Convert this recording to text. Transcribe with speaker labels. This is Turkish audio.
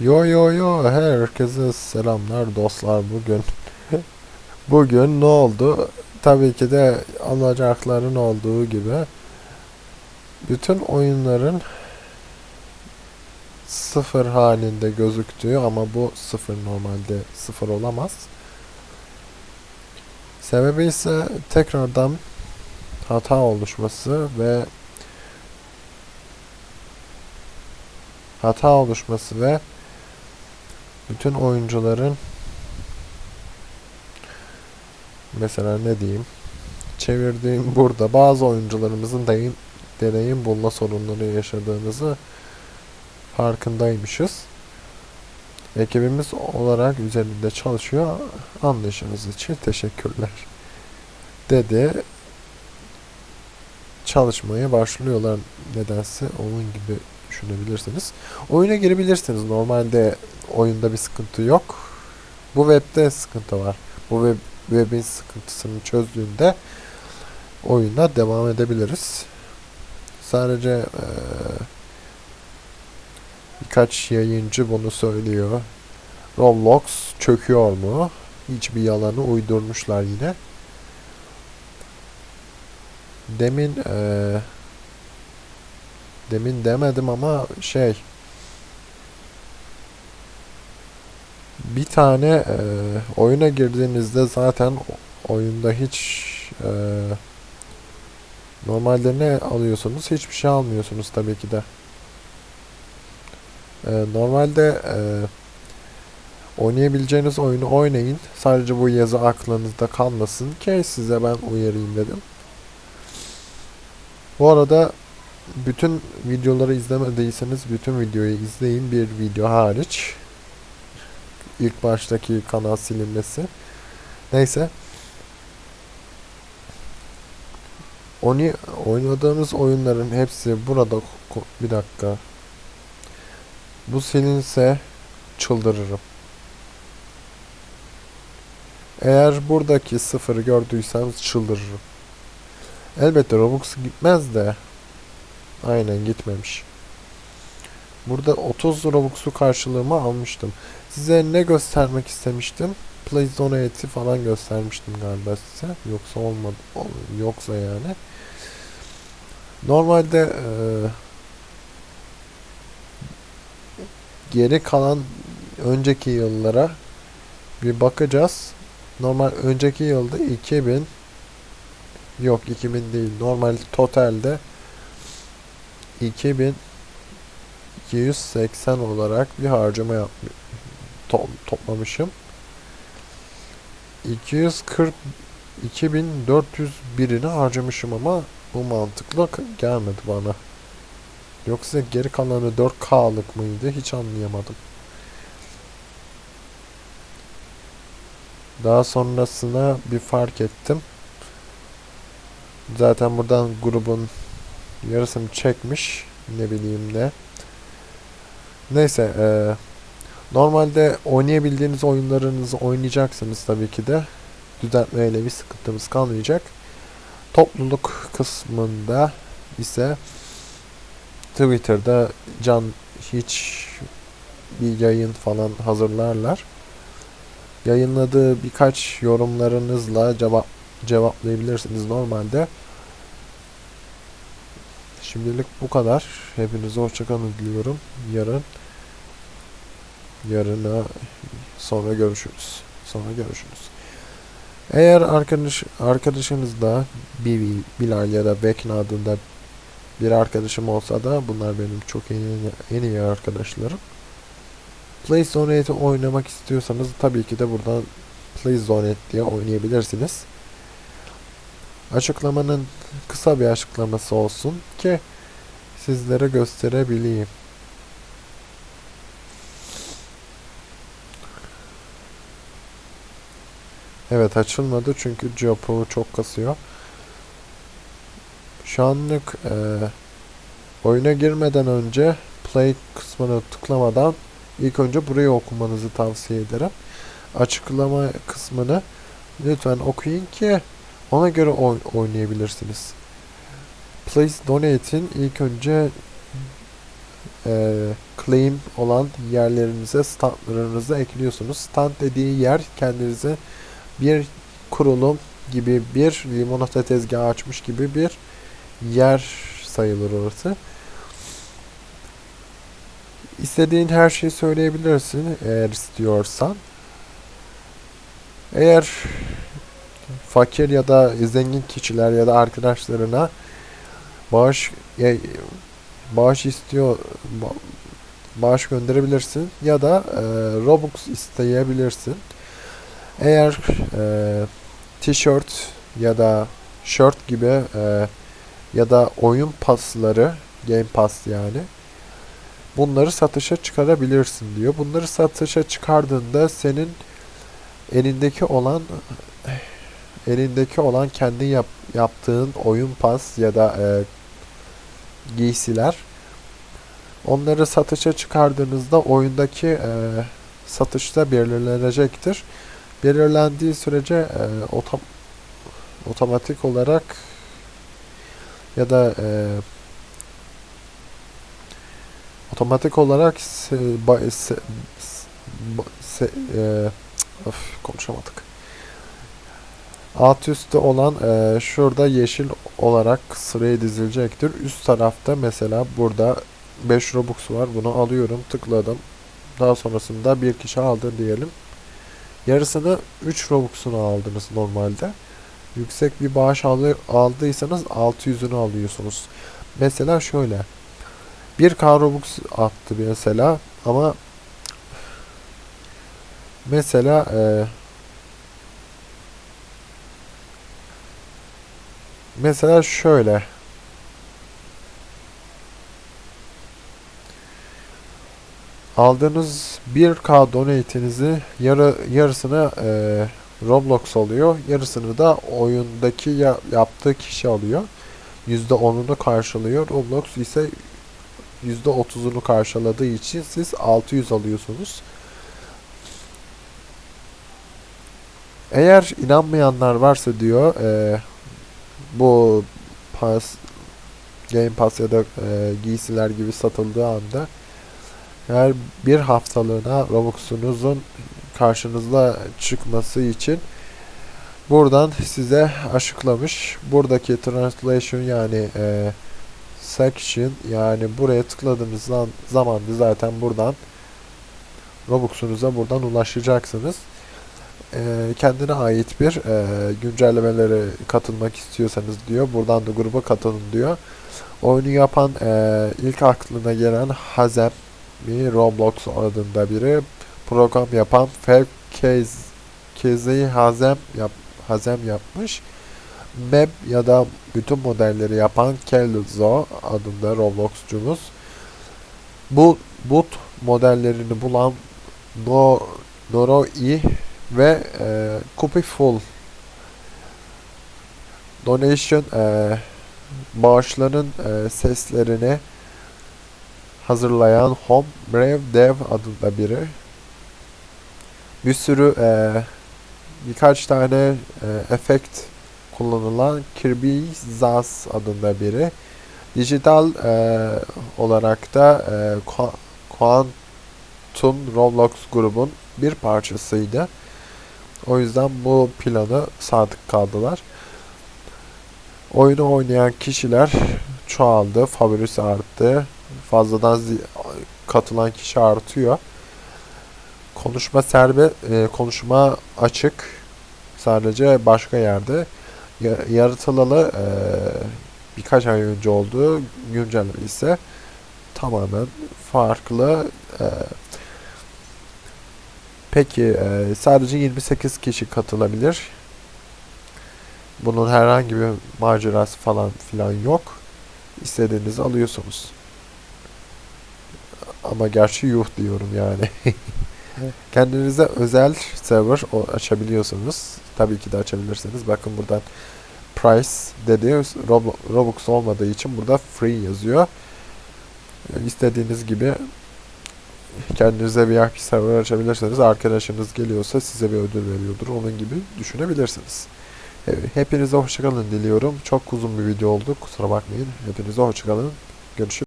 Speaker 1: Yo yo yo herkese selamlar dostlar bugün. bugün ne oldu? Tabii ki de alacakların olduğu gibi bütün oyunların sıfır halinde gözüktüğü ama bu sıfır normalde sıfır olamaz. Sebebi ise tekrardan hata oluşması ve hata oluşması ve bütün oyuncuların mesela ne diyeyim çevirdiğim burada bazı oyuncularımızın deyim, deneyim bulma sorunları yaşadığımızı farkındaymışız. Ekibimiz olarak üzerinde çalışıyor. Anlayışınız için teşekkürler. Dedi. Çalışmaya başlıyorlar nedense onun gibi düşünebilirsiniz. Oyuna girebilirsiniz. Normalde oyunda bir sıkıntı yok. Bu webde sıkıntı var. Bu web, webin sıkıntısını çözdüğünde oyuna devam edebiliriz. Sadece eee, birkaç yayıncı bunu söylüyor. Roblox çöküyor mu? Hiçbir yalanı uydurmuşlar yine. Demin eee demin demedim ama şey bir tane eee, oyuna girdiğinizde zaten oyunda hiç eee, normalde ne alıyorsunuz? Hiçbir şey almıyorsunuz tabii ki de. Eee, normalde eee, oynayabileceğiniz oyunu oynayın. Sadece bu yazı aklınızda kalmasın ki size ben uyarayım dedim. Bu arada bütün videoları izlemediyseniz bütün videoyu izleyin. Bir video hariç. İlk baştaki kanal silinmesi. Neyse. Onu oynadığınız oyunların hepsi burada bir dakika. Bu silinse çıldırırım. Eğer buradaki sıfırı gördüyseniz çıldırırım. Elbette Robux gitmez de Aynen gitmemiş. Burada 30 Robux'u karşılığıma almıştım. Size ne göstermek istemiştim? Play Donate'i falan göstermiştim galiba size. Yoksa olmadı. ol- Yoksa yani. Normalde eee, geri kalan önceki yıllara bir bakacağız. Normal önceki yılda 2000 yok 2000 değil. Normal totalde 2280 olarak bir harcama yap to- toplamışım. 240 2401'ini harcamışım ama bu mantıklı gelmedi bana. Yoksa geri kalanı 4K'lık mıydı hiç anlayamadım. Daha sonrasına bir fark ettim. Zaten buradan grubun yarısını çekmiş. Ne bileyim ne. Neyse. eee, normalde oynayabildiğiniz oyunlarınızı oynayacaksınız tabii ki de. Düzeltmeyle bir sıkıntımız kalmayacak. Topluluk kısmında ise Twitter'da can hiç bir yayın falan hazırlarlar. Yayınladığı birkaç yorumlarınızla cevap cevaplayabilirsiniz normalde. Şimdilik bu kadar. Hepinize hoşçakalın diliyorum. Yarın yarına sonra görüşürüz. Sonra görüşürüz. Eğer arkadaş arkadaşınız da Bibi, Bilal ya da Bekin adında bir arkadaşım olsa da bunlar benim çok en en iyi arkadaşlarım. PlayZone'u oynamak istiyorsanız tabii ki de buradan PlayZone diye oynayabilirsiniz. Açıklamanın kısa bir açıklaması olsun ki sizlere gösterebileyim. Evet açılmadı çünkü GeoPro çok kasıyor. Şu anlık eee, oyuna girmeden önce play kısmını tıklamadan ilk önce burayı okumanızı tavsiye ederim. Açıklama kısmını lütfen okuyun ki ona göre oy- oynayabilirsiniz. Please Donate'in ilk önce eee, claim olan yerlerinize standlarınızı ekliyorsunuz. Stand dediği yer kendinize bir kurulum gibi bir limonata tezgahı açmış gibi bir yer sayılır orası. İstediğin her şeyi söyleyebilirsin eğer istiyorsan. Eğer fakir ya da zengin kişiler ya da arkadaşlarına bağış ya- bağış istiyor ba- bağış gönderebilirsin ya da e, Robux isteyebilirsin. Eğer e, tişört ya da shirt gibi e, ya da oyun pasları game pass yani bunları satışa çıkarabilirsin diyor. Bunları satışa çıkardığında senin elindeki olan elindeki olan kendi yap, yaptığın oyun pas ya da e, giysiler onları satışa çıkardığınızda oyundaki e, satışta belirlenecektir. Belirlendiği sürece e, otom- otomatik olarak ya da e, otomatik olarak se, ba- se, se- e, of, konuşamadık. Alt üstte olan e, şurada yeşil olarak sıraya dizilecektir. Üst tarafta mesela burada 5 Robux var. Bunu alıyorum. Tıkladım. Daha sonrasında bir kişi aldı diyelim. Yarısını 3 Robux'unu aldınız normalde. Yüksek bir bağış alı- aldıysanız 600'ünü alıyorsunuz. Mesela şöyle. 1K Robux attı mesela ama mesela e, mesela şöyle aldığınız 1K donate'inizi yarı yarısını e, Roblox alıyor, yarısını da oyundaki ya- yaptığı kişi alıyor. %10'unu karşılıyor. Roblox ise %30'unu karşıladığı için siz 600 alıyorsunuz. Eğer inanmayanlar varsa diyor e, bu pass Game Pass ya da e, giysiler gibi satıldığı anda eğer bir haftalığına Robux'unuzun karşınızda çıkması için buradan size açıklamış. Buradaki translation yani e, section yani buraya tıkladığınız zam- zaman zaten buradan Robux'unuza buradan ulaşacaksınız. E, kendine ait bir e, güncellemelere katılmak istiyorsanız diyor. Buradan da gruba katılın diyor. Oyunu yapan e, ilk aklına gelen Hazem bir Roblox adında biri program yapan Fev Kez Keze'yi Hazem yap, Hazem yapmış. Meb ya da bütün modelleri yapan Kelzo adında Roblox'cumuz. Bu but modellerini bulan No, Noroi ve e, Copy Full Donation e, bağışların e, seslerini hazırlayan Home Brave Dev adında biri. Bir sürü e, birkaç tane e, efekt kullanılan Kirby Zaz adında biri. Dijital e, olarak da e, Qua- Quantum Roblox grubun bir parçasıydı. O yüzden bu planı sadık kaldılar. Oyunu oynayan kişiler çoğaldı, favorisi arttı. Fazladan katılan kişi artıyor. Konuşma serbe, e, konuşma açık. Sadece başka yerde. Ya- Yaratılalı e, birkaç ay önce olduğu güncelleme ise tamamen farklı. E, peki e, sadece 28 kişi katılabilir. Bunun herhangi bir macerası falan filan yok. İstediğinizi alıyorsunuz. Ama gerçi yuh diyorum yani. Kendinize özel server açabiliyorsunuz. Tabii ki de açabilirsiniz. Bakın buradan price dedi. Rob- Robux olmadığı için burada free yazıyor. E, İstediğiniz gibi kendinize VIP server açabilirsiniz. Arkadaşınız geliyorsa size bir ödül veriyordur. Onun gibi düşünebilirsiniz. E, Hepinize hoşçakalın diliyorum. Çok uzun bir video oldu. Kusura bakmayın. Hepinize hoşçakalın. Görüşürüz.